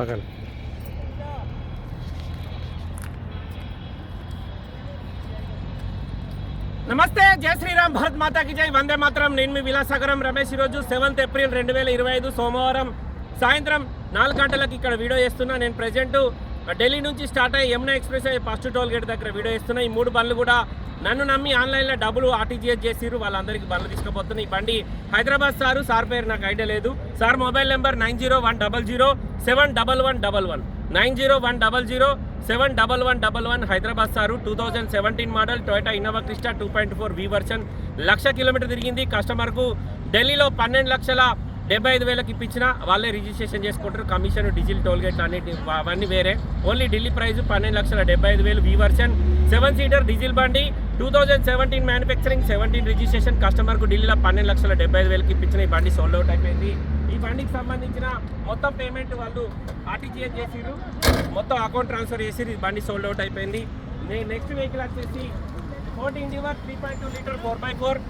పక్కన నమస్తే జై శ్రీరామ్ భారత్ మాతాకి జై. వందే మాత్రం. నేను మీ విలాసాగరం రమేష్. ఈరోజు సెవెంత్ ఏప్రిల్ రెండు వేల ఇరవై ఐదు సోమవారం సాయంత్రం నాలుగు గంటలకు ఇక్కడ వీడియో చేస్తున్నా. నేను ప్రజెంట్ ఢిల్లీ నుంచి స్టార్ట్ అయ్యి యమునా ఎక్స్ప్రెస్ అయ్యి ఫస్ట్ టోల్ గేట్ దగ్గర వీడియో చేస్తున్నా. ఈ మూడు బండ్లు కూడా నన్ను నమ్మి ఆన్లైన్లో డబ్బులు ఆర్టీజీఎస్ చేసిరు వాళ్ళందరికీ బండ్లు తీసుకుపోతున్నా ఈ బండి హైదరాబాద్ సారు సార్ పేరు నాకు ఐడియా లేదు. Sir mobile number nine zero one double zero seven double one double one. Nine zero one double zero seven double one double one Hyderabad sir two thousand seventeen model Toyota Innova Crysta two point four V version. Lakh kilometre తిరిగింది. కస్టమర్కు ఢిల్లీలో పన్నెండు లక్షల డెబ్బై ఐదు వేలకు ఇప్పించిన వాళ్ళే రిజిస్ట్రేషన్ చేసుకుంటారు. కమిషన్ డీజిల్ టోల్ గేట్లు అన్నిటి అవన్నీ వేరే. ఓన్లీ ఢిల్లీ ప్రైస్ పన్నెండు లక్షల డెబ్బై ఐదు వేలు V version seven seater diesel బండి two thousand seventeen manufacturing seventeen registration కస్టమర్కు ఢిల్లీలో పన్నెండు లక్షల డెబ్బై ఐదు వేలకు ఇప్పించిన ఈ బండి సోల్డ్ అవుట్ అయిపోయింది. ఈ బండికి సంబంధించిన మొత్తం పేమెంట్ వాళ్ళు ఆర్టీజీఎస్ చేసిరు మొత్తం అకౌంట్ ట్రాన్స్ఫర్ చేసిరు ఈ బండి సోల్డ్ అవుట్ అయిపోయింది. నెక్స్ట్ వెహికల్ వచ్చేసి Ford Endeavour three point two litre four by four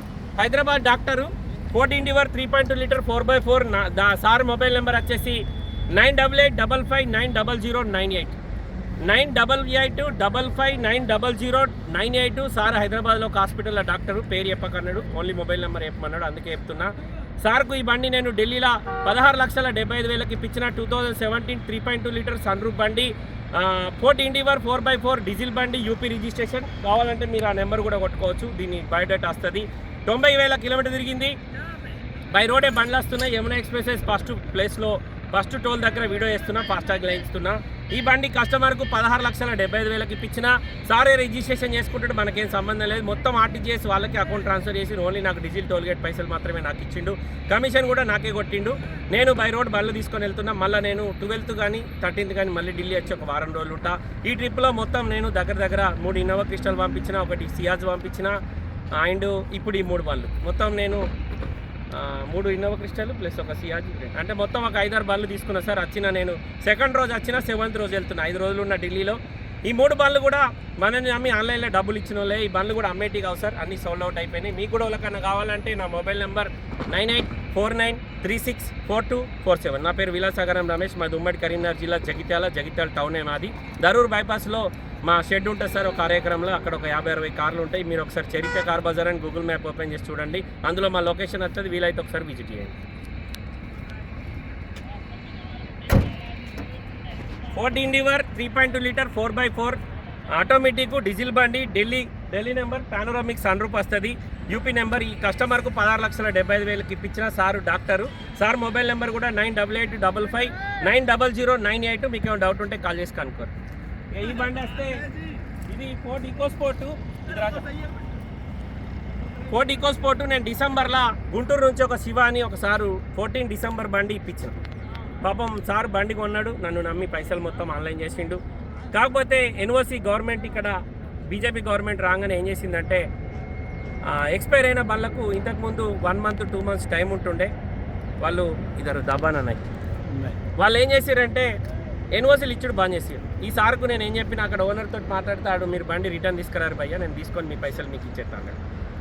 Hyderabad doctor. Ford Endeavour three point two litre four by four sir mobile number వచ్చేసి nine double eight double five nine double zero nine eight. Nine double eight double five nine double zero nine eight sir హైదరాబాద్లో ఒక హాస్పిటల్లో doctor పేరు చెప్పకన్నాడు only mobile number చెప్పమన్నాడు అందుకే చెప్తున్నా. సార్కు ఈ బండి నేను ఢిల్లీలో పదహారు లక్షల డెబ్బై ఐదు వేలకి ఇప్పించిన two thousand seventeen three point two litre sunroof బండి Ford Endeavour four by four diesel బండి యూపీ రిజిస్ట్రేషన్. కావాలంటే మీరు ఆ నెంబర్ కూడా కొట్టుకోవచ్చు దీని బయోడేటా వస్తుంది. తొంభై వేల కిలోమీటర్ తిరిగింది. బై రోడే బండ్లు వస్తున్నాయి. యమున ఎక్స్ప్రెసెస్ ఫస్ట్ ప్లేస్లో ఫస్ట్ టోల్ దగ్గర వీడియో వేస్తున్నా ఫాస్టాగ్ ఇస్తున్నా. ఈ బండి కస్టమర్కు పదహారు లక్షల డెబ్బై ఐదు వేలకి ఇప్పించిన సారే రిజిస్ట్రేషన్ చేసుకుంటాడు మనకేం సంబంధం లేదు. మొత్తం ఆర్టీజీఎస్ వాళ్ళకి అకౌంట్ ట్రాన్స్ఫర్ చేసి ఓన్లీ నాకు డిజిల్ టోల్ గేట్ పైసలు మాత్రమే నాకు ఇచ్చిండు. కమిషన్ కూడా నాకే కొట్టిండు. నేను బై రోడ్ బండ్లు తీసుకొని వెళ్తున్నా. మళ్ళీ నేను ట్వెల్త్ కానీ థర్టీన్త్ కానీ మళ్ళీ ఢిల్లీ వచ్చి ఒక వారం రోజులు ఉంటా. ఈ ట్రిప్లో మొత్తం నేను దగ్గర దగ్గర మూడు ఇన్నోవా క్రిస్టల్ పంపించిన ఒకటి సియాజ్ పంపించిన అండ్ ఇప్పుడు ఈ మూడు బళ్ళు మొత్తం నేను మూడు ఇన్నోవా క్రిస్టల్ ప్లస్ ఒక సియాజ్ అంటే మొత్తం ఒక ఐదారు బండ్లు తీసుకున్నా సార్ వచ్చిన నేను. సెకండ్ రోజు వచ్చిన సెవెంత్ రోజు వెళ్తున్నా. ఐదు రోజులు ఉన్న ఢిల్లీలో. ఈ మూడు బండ్లు కూడా మనని అమ్మి ఆన్లైన్లో డబ్బులు ఇచ్చిన వాళ్ళే ఈ బండ్లు కూడా అమ్మేటి కావు సార్. అన్ని సోల్డ్ అవుట్ అయిపోయినాయి. మీకు కూడా వాళ్ళకన్నా కావాలంటే నా mobile number nine eight four nine three six four two four seven. నా పేరు విలాసాగరం రమేష్. మాది ఉమ్మడి కరీంనగర్ జిల్లా జగిత్యాల జగిత్యాల టౌనే మాది. దరూర్ బైపాస్లో మా షెడ్ ఉంటుంది సార్ ఒక కార్యక్రమంలో అక్కడ ఒక యాభై అరవై కార్లు ఉంటాయి. మీరు ఒకసారి చరిత్ర కార్ బజార్ అని గూగుల్ మ్యాప్ ఓపెన్ చేసి చూడండి. అందులో మా లొకేషన్ వస్తుంది వీలైతే ఒకసారి విజిట్ చేయండి. Ford Endeavour three point two litre four by four automatic diesel బండి Delhi Delhi number panoramic sunroof వస్తుంది యూపీ నెంబర్ ఈ కస్టమర్కు పదహారు లక్షల డెబ్బై ఐదు వేలకి ఇప్పించిన sir doctor. Sir mobile number కూడా nine double eight double five nine double zero nine eight మీకు ఏమైనా డౌట్ ఉంటే కాల్ చేసి కనుక్కోరు. ఈ బండి వస్తే ఇది Ford EcoSport Ford EcoSport నేను డిసెంబర్లో గుంటూరు నుంచి ఒక శివ అని ఒక సారు ఫోర్టీన్ డిసెంబర్ బండి ఇప్పించిన పాపం సార్ బండి కొన్నాడు నన్ను నమ్మి పైసలు మొత్తం ఆన్లైన్ చేసిండు. కాకపోతే ఎన్ఓసి గవర్నమెంట్ ఇక్కడ బీజేపీ గవర్నమెంట్ రాగానే ఏం చేసిందంటే ఎక్స్పైర్ అయిన బండ్లకు ఇంతకుముందు one month two months time ఉంటుండే. వాళ్ళు ఇద్దరు దబాన్ అన్నాయి వాళ్ళు ఏం చేశారంటే ఎన్ఓసీలు ఇచ్చుడు బంద్ చేసారు. ఈ సార్కు నేను ఏం చెప్పిన అక్కడ ఓనర్ తోటి మాట్లాడతాడు మీరు బండి రిటర్న్ తీసుకురారు భయ్యా నేను తీసుకొని మీ పైసలు మీకు ఇచ్చేస్తాను.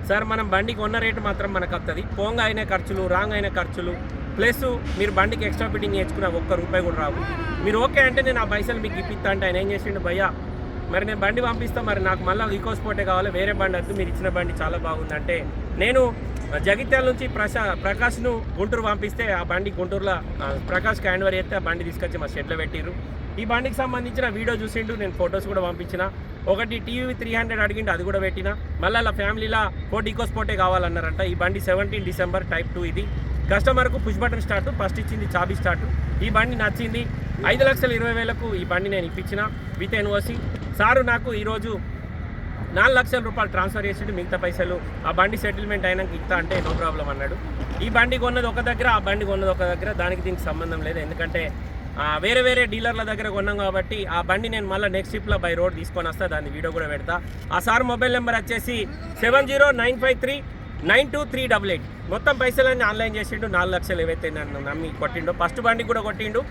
సార్ మనం బండికి ఉన్న రేటు మాత్రం మనకు వస్తుంది పోంగా అయిన ఖర్చులు రాంగ్ అయిన ఖర్చులు ప్లస్ మీరు బండికి ఎక్స్ట్రా ఫిట్టింగ్ నేర్చుకున్న ఒక్క రూపాయి కూడా రావు. మీరు ఓకే అంటే నేను ఆ పైసలు మీకు ఇప్పిస్తా అంటే ఆయన ఏం చేసిండు భయ్యా మరి నేను బండి పంపిస్తా మరి నాకు మళ్ళీ ఈకో స్పోర్టే కావాలి వేరే బండి వద్దు మీరు ఇచ్చిన బండి చాలా బాగుందంటే నేను జగిత్యాల నుంచి ప్రశా ప్రకాష్ను గుంటూరు పంపిస్తే ఆ బండి గుంటూరులో ప్రకాష్ క్యాండ్వర్ చేస్తే ఆ బండి తీసుకొచ్చి మా షెడ్లో పెట్టిరు ఈ బండికి సంబంధించిన వీడియో చూసిండు నేను ఫొటోస్ కూడా పంపించిన. ఒకటి టీవీ త్రీ హండ్రెడ్ అడిగిండు అది కూడా పెట్టిన. మళ్ళీ అలా ఫ్యామిలీలో ఫోర్ ఈకో స్పోర్టే కావాలన్నారంట. ఈ బండి సెవెంటీన్ డిసెంబర్ టైప్ టూ ఇది. కస్టమర్కు పుష్ బటన్ స్టార్ట్ ఫస్ట్ ఇచ్చింది చాబీ స్టార్ట్. ఈ బండి నచ్చింది. ఐదు లక్షల ఇరవై వేలకు ఈ బండి నేను ఇప్పించిన విత్ ఎన్ఓసి. సారు నాకు ఈరోజు నాలుగు లక్షల రూపాయలు ట్రాన్స్ఫర్ చేసిండు మిగతా పైసలు. ఆ బండి సెటిల్మెంట్ అయినాక ఇస్తా అంటే నో ప్రాబ్లం అన్నాడు. ఈ బండి కొన్నది ఒక దగ్గర ఆ బండి కొన్నది ఒక దగ్గర. దానికి దీనికి సంబంధం లేదు. ఎందుకంటే వేరే వేరే డీలర్ల దగ్గర కొన్నాం కాబట్టి ఆ బండి నేను మళ్ళీ నెక్స్ట్ ట్రిప్లో బై రోడ్ తీసుకొని వస్తా దాన్ని వీడియో కూడా పెడతా. ఆ సార్ మొబైల్ నెంబర్ వచ్చేసి seven zero nine five three nine two three double eight. మొత్తం పైసలన్నీ ఆన్లైన్ చేసిండు నాలుగు లక్షలు ఏవైతే నన్ను నమ్మి కొట్టిండో. ఫస్ట్ బండి కూడా కొట్టిండు.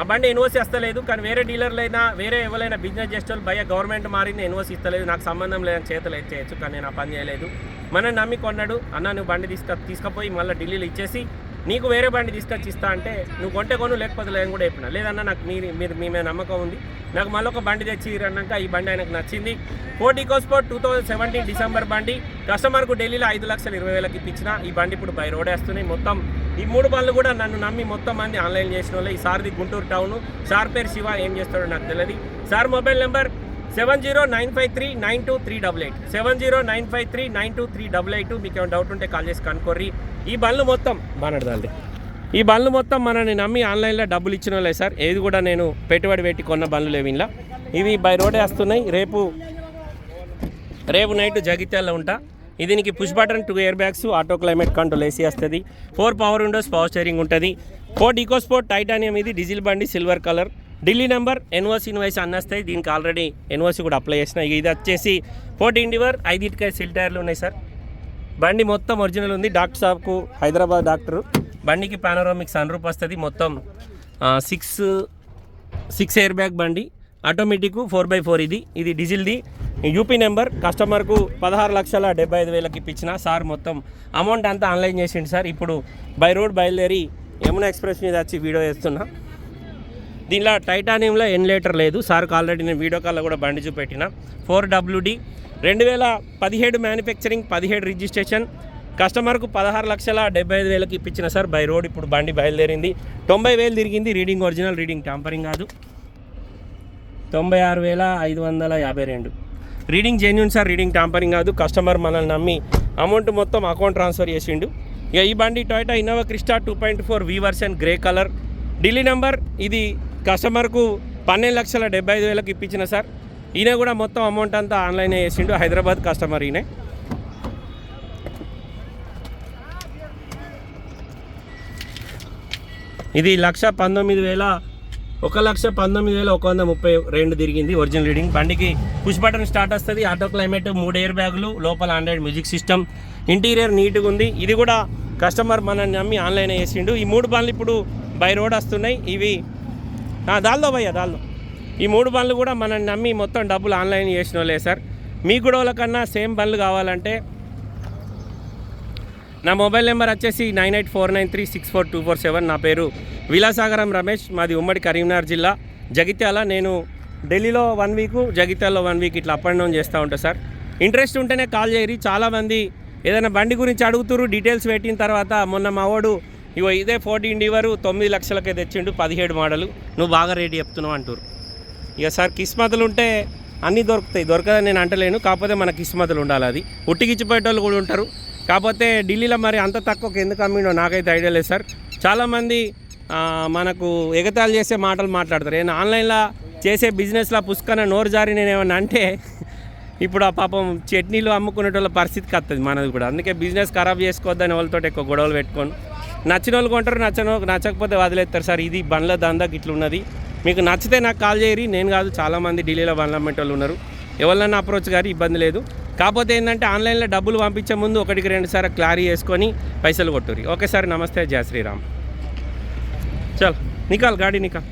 ఆ బండి ఎన్ఓసి వస్తలేదు కానీ వేరే డీలర్లైనా అయినా వేరే ఎవరైనా బిజినెస్ చేసేవాళ్ళు భయ గవర్నమెంట్ మారింది ఎన్ఓసి ఇస్తలేదు. నాకు సంబంధం లేదని చేతులు ఎత్తేయచ్చు కానీ నేను ఆ పని చేయలేదు. మనం నమ్మి కొన్నాడు. అన్న నువ్వు బండి తీసుక తీసుకుపోయి మళ్ళీ ఢిల్లీలో ఇచ్చేసి నీకు వేరే బండి తీసుకొచ్చి ఇస్తా అంటే నువ్వు కొంటే కొను లేకపోతే లేదని కూడా చెప్పిన. లేదన్నా నాకు మీరు మీరు మీ మీద నమ్మకం ఉంది. నాకు మళ్ళీ ఒక బండి తెచ్చి అన్నాక ఈ బండి ఆయనకు నచ్చింది. Ford EcoSport two thousand seventeen December బండి. కస్టమర్కు ఢిల్లీలో ఐదు లక్షల ఇరవై వేలకి ఇప్పించిన ఈ బండి ఇప్పుడు బై రోడ్ వేస్తున్నాయి. మొత్తం ఈ మూడు బండ్లు కూడా నన్ను నమ్మి మొత్తం మంది ఆన్లైన్ చేసిన వాళ్ళు. ఈ సార్ది గుంటూరు టౌన్. సార్ పేరు శివ ఏం చేస్తాడో నాకు తెలియదు sir mobile number seven zero nine five three nine two three double eight. Seven zero nine five three nine two three double eight మీకు ఏమైనా డౌట్ ఉంటే కాల్ చేసి కనుక్కోర్రి. ఈ బండ్లు మొత్తం బానడదాండి ఈ బండ్లు మొత్తం మనని నమ్మి ఆన్లైన్లో డబ్బులు ఇచ్చిన వాళ్ళే సార్. ఏది కూడా నేను పెట్టుబడి పెట్టి కొన్న బండ్లు లేవు ఇలా ఇవి బై రోడే వస్తున్నాయి. రేపు రేపు నైట్ జగిత్యాలలో ఉంటా. ఇది దీనికి push button two airbags auto climate control AC వస్తుంది. Four power windows power steering ఉంటుంది. ఫోర్ ఈకో స్పోర్ట్ టైటానియం ఇది డీజిల్ బండి silver colour. Delhi number NOC invoice అన్నస్తాయి దీనికి ఆల్రెడీ ఎన్ఓసి కూడా అప్లై చేసిన. ఇది వచ్చేసి ఫోర్టీన్ డివర్ ఐదింటికాయ సిల్ టైర్లు ఉన్నాయి సార్. బండి మొత్తం ఒరిజినల్ ఉంది. డాక్టర్ సాబ్కు హైదరాబాద్ డాక్టర్. బండికి పానోరామిక్ సన్ రూప్ వస్తుంది. మొత్తం సిక్స్ సిక్స్ ఎయిర్ బ్యాగ్ బండి. ఆటోమేటిక్ ఫోర్ బై ఫోర్ ఇది. ఇది డీజిల్ది. యూపీ నెంబర్ కస్టమర్కు పదహారు లక్షల డెబ్బై ఐదు వేలకి ఇప్పించిన సార్ మొత్తం అమౌంట్ అంతా ఆన్లైన్ చేసిండు సార్. ఇప్పుడు బై రోడ్ బయలుదేరి యమునా ఎక్స్ప్రెస్ మీద వచ్చి వీడియో చేస్తున్నా. దీనిలో టైటానియంలో ఎన్లేటర్ లేదు. సార్కి ఆల్రెడీ నేను వీడియో కాల్లో కూడా బండి చూపెట్టిన. ఫోర్ డబ్ల్యూడి రెండు వేల పదిహేడు మ్యానుఫ్యాక్చరింగ్ పదిహేడు రిజిస్ట్రేషన్ కస్టమర్కు పదహారు లక్షల డెబ్బై ఐదు వేలకి ఇప్పించిన సార్. బై రోడ్ ఇప్పుడు బండి బయలుదేరింది. తొంభై వేలు తిరిగింది. రీడింగ్ ఒరిజినల్ రీడింగ్ ట్యాంపరింగ్ కాదు. తొంభై ఆరు వేల ఐదు వందల యాభై రెండు. Reading genuine sir reading tampering కాదు. కస్టమర్ మనల్ని నమ్మి అమౌంట్ మొత్తం అకౌంట్ ట్రాన్స్ఫర్ చేసిండు. ఇక ఈ బండి Toyota Innova Crysta two point four V version grey colour Delhi number ఇది కస్టమర్కు పన్నెండు లక్షల డెబ్బై ఐదు వేలకు ఇప్పించిన సార్. ఈయన కూడా మొత్తం అమౌంట్ అంతా ఆన్లైన్ వేసిండు హైదరాబాద్ కస్టమర్ ఈయన. ఇది లక్ష పంతొమ్మిది వేల ఒక లక్ష పంతొమ్మిది వేల ఒక వంద ముప్పై రెండు తిరిగింది ఒరిజినల్ రీడింగ్. బండికి పుష్ బటన్ స్టార్ట్ వస్తుంది. ఆటో క్లైమేట్ మూడు ఎయిర్ బ్యాగులు లోపల ఆండ్రాయిడ్ మ్యూజిక్ సిస్టమ్. ఇంటీరియర్ నీట్గా ఉంది. ఇది కూడా కస్టమర్ మనల్ని నమ్మి ఆన్లైన్ వేసిండు ఈ మూడు బండ్లు ఇప్పుడు బై రోడ్ వస్తున్నాయి. ఇవి దాల్లో భయ్యా భయ్య ఈ మూడు బండ్లు కూడా మనల్ని నమ్మి మొత్తం డబ్బులు ఆన్లైన్ చేసిన వాళ్ళే సార్. మీ గొడవల కన్నా సేమ్ బండ్లు కావాలంటే నా మొబైల్ నెంబర్ వచ్చేసి nine eight four nine three six four two four seven. నా పేరు విలాసాగరం రమేష్ మాది ఉమ్మడి కరీంనగర్ జిల్లా. జగిత్యాల నేను ఢిల్లీలో వన్ వీక్ జగిత్యాలలో వన్ వీక్ ఇట్లా అప్ అండ్ డౌన్ చేస్తూ ఉంటా సార్. ఇంట్రెస్ట్ ఉంటేనే కాల్ చేయరు. చాలామంది ఏదైనా బండి గురించి అడుగుతురు డీటెయిల్స్ పెట్టిన తర్వాత మొన్న మా వాడు ఇగో ఇదే ఫోర్టీన్ ఇండివరు తొమ్మిది లక్షలకే తెచ్చిండు పదిహేడు మోడలు. నువ్వు బాగా రేటు చెప్తున్నావు అంటారు ఇక సార్ కిస్మతులు ఉంటే అన్నీ దొరుకుతాయి. దొరకదని నేను అంటలేను. కాకపోతే మన కిస్మతులు ఉండాలి అది. ఉట్టికిచ్చిపోయేటోళ్ళు కూడా ఉంటారు. కాకపోతే ఢిల్లీలో మరి అంత తక్కువకి ఎందుకు అమ్మిండో నాకైతే ఐడియా లేదు సార్. చాలామంది మనకు ఎగతాళి చేసే మాటలు మాట్లాడతారు. నేను ఆన్లైన్లో చేసే బిజినెస్లో పుష్కన నోరు జారి నేను ఏమన్నా అంటే ఇప్పుడు ఆ పాపం చట్నీలు అమ్ముకునేటోళ్ళ పరిస్థితికి వస్తుంది మనది కూడా. అందుకే బిజినెస్ ఖరాబ్ చేసుకోవద్దని వాళ్ళతో ఎక్కువ గొడవలు పెట్టుకొని. నచ్చిన వాళ్ళు కొంటారు నచ్చని నచ్చకపోతే వదిలేస్తారు. సార్ ఇది బండ్ల దందాకి ఇట్లా ఉన్నది. మీకు నచ్చితే నాకు కాల్ చేయరి. నేను కాదు చాలామంది ఢిల్లీలో బండ్లు అమ్మేటోళ్ళు ఉన్నారు. ఎవరినైనా అప్రోచ్ గారి ఇబ్బంది లేదు. కాకపోతే ఏంటంటే ఆన్లైన్లో డబ్బులు పంపించే ముందు ఒకటికి రెండు సార్లు క్లారీ చేసుకొని పైసలు కొట్టుర్రి. ఓకే సార్ నమస్తే. జయ శ్రీరామ్. చల్ నికాల్ గాడి నికాల్.